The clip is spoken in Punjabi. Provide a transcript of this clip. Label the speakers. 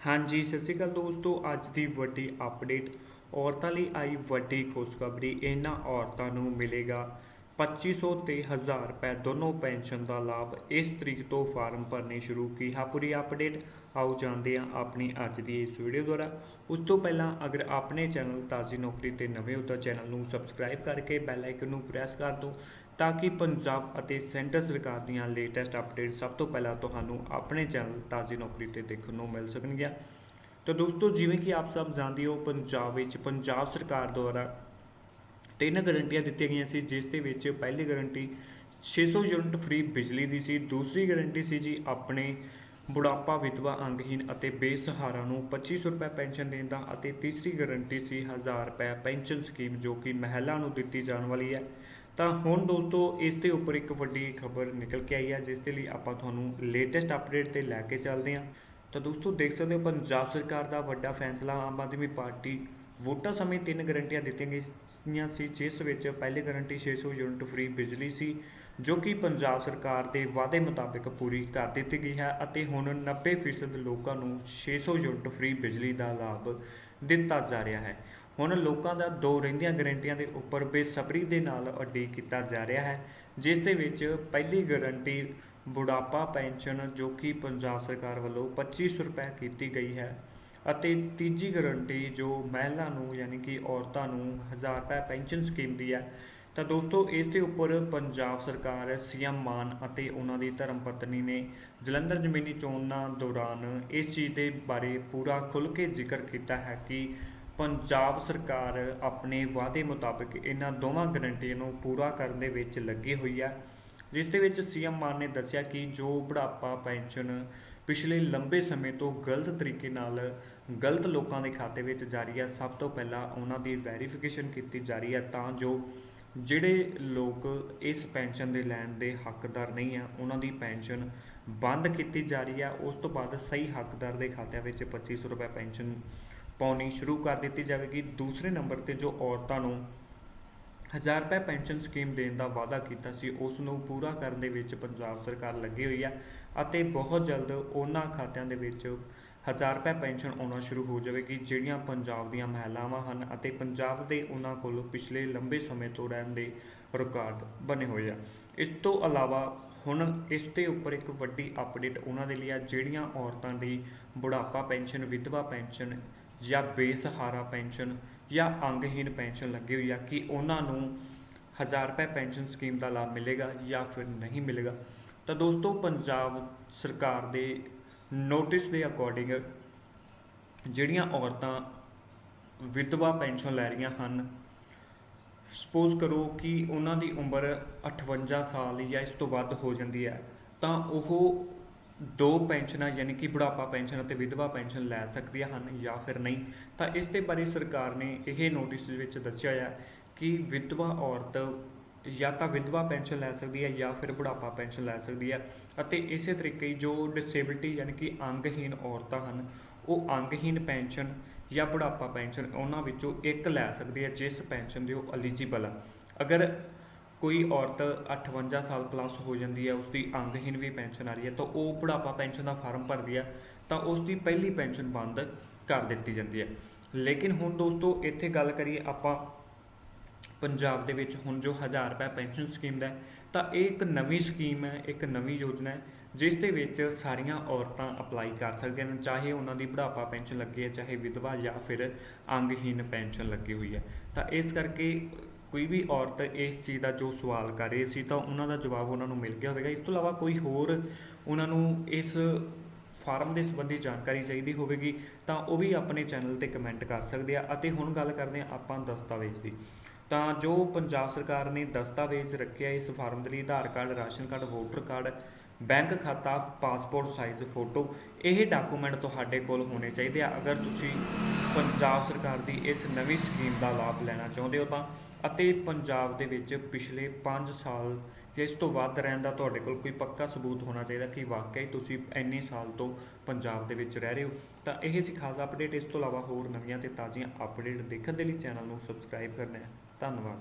Speaker 1: ਹਾਂਜੀ, ਸਤਿ ਸ਼੍ਰੀ ਅਕਾਲ ਦੋਸਤੋ, ਅੱਜ ਦੀ ਵੱਡੀ ਅਪਡੇਟ ਔਰਤਾਂ ਲਈ ਆਈ ਵੱਡੀ ਖੁਸ਼ਖਬਰੀ, ਇਹਨਾਂ ਔਰਤਾਂ ਨੂੰ ਮਿਲੇਗਾ 2500 ਤੇ 1000 ਰੁਪਏ ਦੋਨੋਂ ਪੈਨਸ਼ਨ ਦਾ ਲਾਭ, ਇਸ ਤਰੀਕ ਤੋਂ ਫਾਰਮ ਭਰਨੇ ਸ਼ੁਰੂ, ਕੀ ਹੈ ਪੂਰੀ ਅਪਡੇਟ ਆਓ ਜਾਣਦੇ ਹਾਂ ਆਪਣੀ ਅੱਜ ਦੀ ਇਸ ਵੀਡੀਓ ਦੁਆਰਾ। ਉਸ ਤੋਂ ਪਹਿਲਾਂ ਅਗਰ ਆਪਣੇ ਚੈਨਲ ਤਾਜ਼ੀ ਨੌਕਰੀ ਤੇ ਨਵੇਂ ਹੋ ਤਾਂ ਚੈਨਲ ਨੂੰ ਸਬਸਕ੍ਰਾਈਬ ਕਰਕੇ ਬੈਲ ਆਈਕਨ ਨੂੰ ਪ੍ਰੈਸ ਕਰ ਦਿਓ ਤਾਂ ਕਿ ਪੰਜਾਬ ਅਤੇ ਸੈਂਟਰ ਸਰਕਾਰ ਦੀਆਂ ਲੇਟੈਸਟ ਅਪਡੇਟ ਸਭ ਤੋਂ ਪਹਿਲਾਂ ਤੁਹਾਨੂੰ ਆਪਣੇ ਚੈਨਲ ਤਾਜ਼ੀ ਨੌਕਰੀ ਤੇ ਦੇਖਣ ਨੂੰ ਮਿਲ ਸਕਣਗੀਆਂ। ਤਾਂ ਦੋਸਤੋ, ਜਿਵੇਂ ਕਿ ਆਪ ਸਭ ਜਾਣਦੇ ਹੋ, ਪੰਜਾਬ ਵਿੱਚ ਪੰਜਾਬ ਸਰਕਾਰ ਦੁਆਰਾ ਤਿੰਨ ਗਰੰਟੀਆਂ ਦਿੱਤੀਆਂ ਗਈਆਂ ਸੀ, ਜਿਸ ਦੇ ਵਿੱਚ ਪਹਿਲੀ ਗਾਰੰਟੀ 600 ਯੂਨਿਟ ਫ੍ਰੀ ਬਿਜਲੀ ਦੀ ਸੀ, ਦੂਸਰੀ ਗਰੰਟੀ ਸੀ ਜੀ ਆਪਣੇ ਬੁਢਾਪਾ ਵਿਧਵਾ ਅੰਗਹੀਨ ਅਤੇ ਬੇਸਹਾਰਾ ਨੂੰ 2500 ਰੁਪਏ ਪੈਨਸ਼ਨ ਦੇਣ ਦਾ ਅਤੇ ਤੀਸਰੀ ਗਾਰੰਟੀ ਸੀ 1000 ਰੁਪਏ ਪੈਨਸ਼ਨ ਸਕੀਮ ਜੋ ਕਿ ਮਹਿਲਾ ਨੂੰ ਦਿੱਤੀ ਜਾਣ ਵਾਲੀ ਹੈ। ਤਾਂ ਹੁਣ ਦੋਸਤੋ ਇਸ ਦੇ ਉੱਪਰ ਇੱਕ ਵੱਡੀ ਖਬਰ ਨਿਕਲ ਕੇ ਆਈ ਹੈ ਜਿਸ ਦੇ ਲਈ ਆਪਾਂ ਤੁਹਾਨੂੰ ਲੇਟੈਸਟ ਅਪਡੇਟ ਤੇ ਲੈ ਕੇ ਚੱਲਦੇ ਹਾਂ। ਤਾਂ ਦੋਸਤੋ ਦੇਖ ਸਕਦੇ ਹੋ, ਪੰਜਾਬ ਸਰਕਾਰ ਦਾ ਵੱਡਾ ਫੈਸਲਾ, ਆਮ ਆਦਮੀ ਪਾਰਟੀ ਵੋਟਾਂ ਸਮੇਂ ਤਿੰਨ ਗਰੰਟੀਆਂ ਦਿੱਤੀਆਂ ਗਈਆਂ ਸੀ, ਜਿਸ ਵਿੱਚ ਪਹਿਲੀ ਗਾਰੰਟੀ 600 ਯੂਨਿਟ ਫ੍ਰੀ ਬਿਜਲੀ ਸੀ, ਜੋ ਕਿ ਪੰਜਾਬ ਸਰਕਾਰ ਦੇ ਵਾਅਦੇ ਮੁਤਾਬਿਕ ਪੂਰੀ ਕਰ ਦਿੱਤੀ ਗਈ ਹੈ ਅਤੇ ਹੁਣ 90% ਲੋਕਾਂ ਨੂੰ 600 ਯੂਨਿਟ ਫ੍ਰੀ ਬਿਜਲੀ ਦਾ ਲਾਭ ਦਿੱਤਾ ਜਾ ਰਿਹਾ ਹੈ। ਹੁਣ ਲੋਕਾਂ ਦਾ ਦੋ ਰਹਿੰਦੀਆਂ ਗਰੰਟੀਆਂ ਦੇ ਉੱਪਰ ਬੇਸਬਰੀ ਦੇ ਨਾਲ ਉਡੀਕ ਕੀਤਾ ਜਾ ਰਿਹਾ ਹੈ, ਜਿਸ ਦੇ ਵਿੱਚ ਪਹਿਲੀ ਗਰੰਟੀ ਬੁਢਾਪਾ ਪੈਨਸ਼ਨ ਜੋ ਕਿ ਪੰਜਾਬ ਸਰਕਾਰ ਵੱਲੋਂ 2500 ਰੁਪਏ ਕੀਤੀ ਗਈ ਹੈ ਅਤੇ ਤੀਜੀ ਗਰੰਟੀ ਜੋ ਮਹਿਲਾ ਨੂੰ ਯਾਨੀ ਕਿ ਔਰਤਾਂ ਨੂੰ 1000 ਰੁਪਏ ਪੈਨਸ਼ਨ ਸਕੀਮ ਦੀ ਹੈ। ਤਾਂ ਦੋਸਤੋ, ਇਸ ਦੇ ਉੱਪਰ ਪੰਜਾਬ ਸਰਕਾਰ, ਸੀਐਮ ਮਾਨ ਅਤੇ ਉਹਨਾਂ ਦੀ ਧਰਮ ਪਤਨੀ ਨੇ ਜਲੰਧਰ ਜ਼ਮੀਨੀ ਚੋਣਾਂ ਦੌਰਾਨ ਇਸ ਚੀਜ਼ ਦੇ ਬਾਰੇ ਪੂਰਾ ਖੁੱਲ੍ਹ ਕੇ ਜ਼ਿਕਰ ਕੀਤਾ ਹੈ ਕਿ ਪੰਜਾਬ ਸਰਕਾਰ ਆਪਣੇ ਵਾਅਦੇ ਮੁਤਾਬਕ ਇਹਨਾਂ ਦੋਵਾਂ ਗਰੰਟੀਆਂ ਨੂੰ ਪੂਰਾ ਕਰਨ ਦੇ ਵਿੱਚ ਲੱਗੀ ਹੋਈ ਹੈ, ਜਿਸ ਦੇ ਵਿੱਚ ਸੀਐਮ ਮਾਨ ਨੇ ਦੱਸਿਆ ਕਿ ਜੋ ਬੁਢਾਪਾ ਪੈਨਸ਼ਨ ਪਿਛਲੇ ਲੰਬੇ ਸਮੇਂ ਤੋਂ ਗਲਤ ਤਰੀਕੇ ਨਾਲ ਗਲਤ ਲੋਕਾਂ ਦੇ ਖਾਤੇ ਵਿੱਚ ਜਾ ਰਹੀ ਹੈ, ਸਭ ਤੋਂ ਪਹਿਲਾਂ ਉਹਨਾਂ ਦੀ ਵੈਰੀਫਿਕੇਸ਼ਨ ਕੀਤੀ ਜਾ ਰਹੀ ਹੈ ਤਾਂ ਜੋ ਜਿਹੜੇ ਲੋਕ ਇਸ ਪੈਨਸ਼ਨ ਦੇ ਲੈਣ ਦੇ ਹੱਕਦਾਰ ਨਹੀਂ ਆ ਉਹਨਾਂ ਦੀ ਪੈਨਸ਼ਨ ਬੰਦ ਕੀਤੀ ਜਾ ਰਹੀ ਹੈ, ਉਸ ਤੋਂ ਬਾਅਦ ਸਹੀ ਹੱਕਦਾਰ ਦੇ ਖਾਤਿਆਂ ਵਿੱਚ 2500 ਰੁਪਏ ਪੈਨਸ਼ਨ ਪਾਉਣੀ ਸ਼ੁਰੂ ਕਰ ਦਿੱਤੀ ਜਾਵੇਗੀ। ਦੂਸਰੇ ਨੰਬਰ ਤੇ ਜੋ ਔਰਤਾਂ ਨੂੰ 1000 ਰੁਪਏ ਪੈਨਸ਼ਨ ਸਕੀਮ ਦੇਣ ਦਾ ਵਾਅਦਾ ਕੀਤਾ ਸੀ, ਉਸ ਨੂੰ ਪੂਰਾ ਕਰਨ ਦੇ ਵਿੱਚ ਪੰਜਾਬ ਸਰਕਾਰ ਲੱਗੀ ਹੋਈ ਹੈ ਅਤੇ ਬਹੁਤ ਜਲਦ ਉਹਨਾਂ ਖਾਤਿਆਂ ਦੇ ਵਿੱਚ 1000 ਰੁਪਏ ਪੈਨਸ਼ਨ ਆਉਣਾ ਸ਼ੁਰੂ ਹੋ ਜਾਵੇਗੀ, ਜਿਹੜੀਆਂ ਪੰਜਾਬ ਦੀਆਂ ਮਹਿਲਾਵਾਂ ਹਨ ਅਤੇ ਪੰਜਾਬ ਦੇ ਉਹਨਾਂ ਕੋਲ ਪਿਛਲੇ ਲੰਬੇ ਸਮੇਂ ਤੋਂ ਰਹਿਣ ਦੇ ਰਿਕਾਰਡ ਬਣੇ ਹੋਏ ਆ। ਇਸ ਤੋਂ ਇਲਾਵਾ ਹੁਣ ਇਸ ਦੇ ਉੱਪਰ ਇੱਕ ਵੱਡੀ ਅਪਡੇਟ ਉਹਨਾਂ ਦੇ ਲਈ ਆ, ਜਿਹੜੀਆਂ ਔਰਤਾਂ ਦੀ ਬੁਢਾਪਾ ਪੈਨਸ਼ਨ, ਵਿਧਵਾ ਪੈਨਸ਼ਨ ਜਾਂ ਬੇਸਹਾਰਾ ਪੈਨਸ਼ਨ ਜਾਂ ਅੰਗਹੀਨ ਪੈਨਸ਼ਨ ਲੱਗੀ ਹੋਈ ਆ, ਕਿ ਉਹਨਾਂ ਨੂੰ 1000 ਰੁਪਏ ਪੈਨਸ਼ਨ ਸਕੀਮ ਦਾ ਲਾਭ ਮਿਲੇਗਾ ਜਾਂ ਫਿਰ ਨਹੀਂ ਮਿਲੇਗਾ? ਤਾਂ ਦੋਸਤੋ, ਪੰਜਾਬ ਸਰਕਾਰ ਦੇ ਨੋਟਿਸ ਦੇ ਅਕੋਰਡਿੰਗ ਜਿਹੜੀਆਂ ਔਰਤਾਂ ਵਿਧਵਾ ਪੈਨਸ਼ਨ ਲੈ ਰਹੀਆਂ ਹਨ, ਸਪੋਜ਼ ਕਰੋ ਕਿ ਉਹਨਾਂ ਦੀ ਉਮਰ 58 ਸਾਲ ਜਾਂ ਇਸ ਤੋਂ ਵੱਧ ਹੋ ਜਾਂਦੀ ਹੈ, ਤਾਂ ਉਹ ਦੋ ਪੈਨਸ਼ਨਾਂ, ਯਾਨੀ ਕਿ ਬੁਢਾਪਾ ਪੈਨਸ਼ਨ ਅਤੇ ਵਿਧਵਾ ਪੈਨਸ਼ਨ ਲੈ ਸਕਦੀਆਂ ਹਨ ਜਾਂ ਫਿਰ ਨਹੀਂ, ਤਾਂ ਇਸ ਦੇ ਬਾਰੇ ਸਰਕਾਰ ਨੇ ਇਹ ਨੋਟਿਸ ਵਿੱਚ ਦੱਸਿਆ ਹੈ ਕਿ ਵਿਧਵਾ ਔਰਤ ਜਾਂ ਤਾਂ ਵਿਧਵਾ ਪੈਨਸ਼ਨ ਲੈ ਸਕਦੀ ਹੈ ਜਾਂ ਫਿਰ ਬੁਢਾਪਾ ਪੈਨਸ਼ਨ ਲੈ ਸਕਦੀ ਹੈ ਅਤੇ ਇਸੇ ਤਰੀਕੇ ਜੋ ਡਿਸੇਬਿਲਟੀ ਯਾਨੀ ਕਿ ਅੰਗਹੀਨ ਔਰਤਾਂ ਹਨ, ਉਹ ਅੰਗਹੀਨ ਪੈਨਸ਼ਨ ਜਾਂ ਬੁਢਾਪਾ ਪੈਨਸ਼ਨ ਉਹਨਾਂ ਵਿੱਚੋਂ ਇੱਕ ਲੈ ਸਕਦੀ ਹੈ ਜਿਸ ਪੈਨਸ਼ਨ ਦੇ ਉਹ ਐਲੀਜੀਬਲ ਆ। ਅਗਰ ਕੋਈ ਔਰਤ 58 ਸਾਲ ਪਲੱਸ ਹੋ ਜਾਂਦੀ ਹੈ ਉਸ ਦੀ ਅੰਗਹੀਨ ਵੀ ਪੈਨਸ਼ਨ ਆ ਰਹੀ ਹੈ, ਤਾਂ ਉਹ ਬੁਢਾਪਾ ਪੈਨਸ਼ਨ ਦਾ ਫਾਰਮ ਭਰਦੀ ਹੈ, ਤਾਂ ਉਸ ਦੀ ਪਹਿਲੀ ਪੈਨਸ਼ਨ ਬੰਦ ਕਰ ਦਿੱਤੀ ਜਾਂਦੀ ਹੈ। ਲੇਕਿਨ ਹੁਣ ਦੋਸਤੋ, ਇੱਥੇ ਗੱਲ ਕਰੀਏ ਆਪਾਂ ਪੰਜਾਬ ਦੇ ਵਿੱਚ, ਹੁਣ ਜੋ 1000 ਰੁਪਏ ਪੈਨਸ਼ਨ ਸਕੀਮ ਦਾ ਤਾਂ ਇਹ ਇੱਕ ਨਵੀਂ ਸਕੀਮ ਹੈ, ਇੱਕ ਨਵੀਂ ਯੋਜਨਾ ਹੈ, ਜਿਸ ਦੇ ਵਿੱਚ ਸਾਰੀਆਂ ਔਰਤਾਂ ਅਪਲਾਈ ਕਰ ਸਕਦੀਆਂ ਹਨ ਚਾਹੇ ਉਹਨਾਂ ਦੀ ਬੁਢਾਪਾ ਪੈਨਸ਼ਨ ਲੱਗੀ ਹੈ, ਚਾਹੇ ਵਿਧਵਾ ਜਾਂ ਫਿਰ ਅੰਗਹੀਨ ਪੈਨਸ਼ਨ ਲੱਗੀ ਹੋਈ ਹੈ। ਤਾਂ ਇਸ ਕਰਕੇ ਕੋਈ ਵੀ ਔਰਤ ਇਸ ਚੀਜ਼ ਦਾ ਜੋ ਸਵਾਲ ਕਰ ਰਹੀ ਸੀ ਤਾਂ ਉਹਨਾਂ ਦਾ ਜਵਾਬ ਉਹਨਾਂ ਨੂੰ ਮਿਲ ਗਿਆ ਹੋਵੇਗਾ। ਇਸ ਤੋਂ ਇਲਾਵਾ ਕੋਈ ਹੋਰ ਉਹਨਾਂ ਨੂੰ ਇਸ ਫਾਰਮ ਦੇ ਸੰਬੰਧੀ ਜਾਣਕਾਰੀ ਚਾਹੀਦੀ ਹੋਵੇਗੀ ਤਾਂ ਉਹ ਵੀ ਆਪਣੇ ਚੈਨਲ ਤੇ ਕਮੈਂਟ ਕਰ ਸਕਦੇ ਆ ਅਤੇ ਹੁਣ ਗੱਲ ਕਰਦੇ ਆ ਆਪਾਂ ਦਸਤਾਵੇਜ਼ ਦੀ। ਤਾਂ ਜੋ ਪੰਜਾਬ ਸਰਕਾਰ ਨੇ ਦਸਤਾਵੇਜ਼ ਰੱਖਿਆ ਇਸ ਫਾਰਮ ਦੇ ਲਈ Aadhaar card, ration card, voter card, bank ਖਾਤਾ, ਪਾਸਪੋਰਟ ਸਾਈਜ਼ ਫੋਟੋ ਇਹ ਡਾਕੂਮੈਂਟ ਤੁਹਾਡੇ ਕੋਲ ਹੋਣੇ ਚਾਹੀਦੇ ਆ। ਅਗਰ ਤੁਸੀਂ ਪੰਜਾਬ ਸਰਕਾਰ ਦੀ ਇਸ ਨਵੀਂ ਸਕੀਮ ਦਾ ਲਾਭ ਲੈਣਾ ਚਾਹੁੰਦੇ ਹੋ ਤਾਂ, ਅਤੇ ਪੰਜਾਬ ਦੇ ਵਿੱਚ ਪਿਛਲੇ 5 ਸਾਲ ਇਸ ਤੋਂ ਵੱਧ ਰਹਿਣ ਦਾ ਤੁਹਾਡੇ ਕੋਲ ਕੋਈ ਪੱਕਾ ਸਬੂਤ ਹੋਣਾ ਚਾਹੀਦਾ ਕਿ ਵਾਕਈ ਤੁਸੀਂ ਇੰਨੇ ਸਾਲ ਤੋਂ ਪੰਜਾਬ ਦੇ ਵਿੱਚ ਰਹਿ ਰਹੇ ਹੋ, ਤਾਂ ਇਹ ਸੀ ਖਾਸ ਅਪਡੇਟ ਇਸ ਤੋਂ ਇਲਾਵਾ ਹੋਰ ਨਵੀਆਂ ਤੇ ਤਾਜ਼ੀਆਂ ਅਪਡੇਟ ਦੇਖਣ ਦੇ ਲਈ ਚੈਨਲ ਨੂੰ ਸਬਸਕ੍ਰਾਈਬ ਕਰਨਾ ਹੈ। данного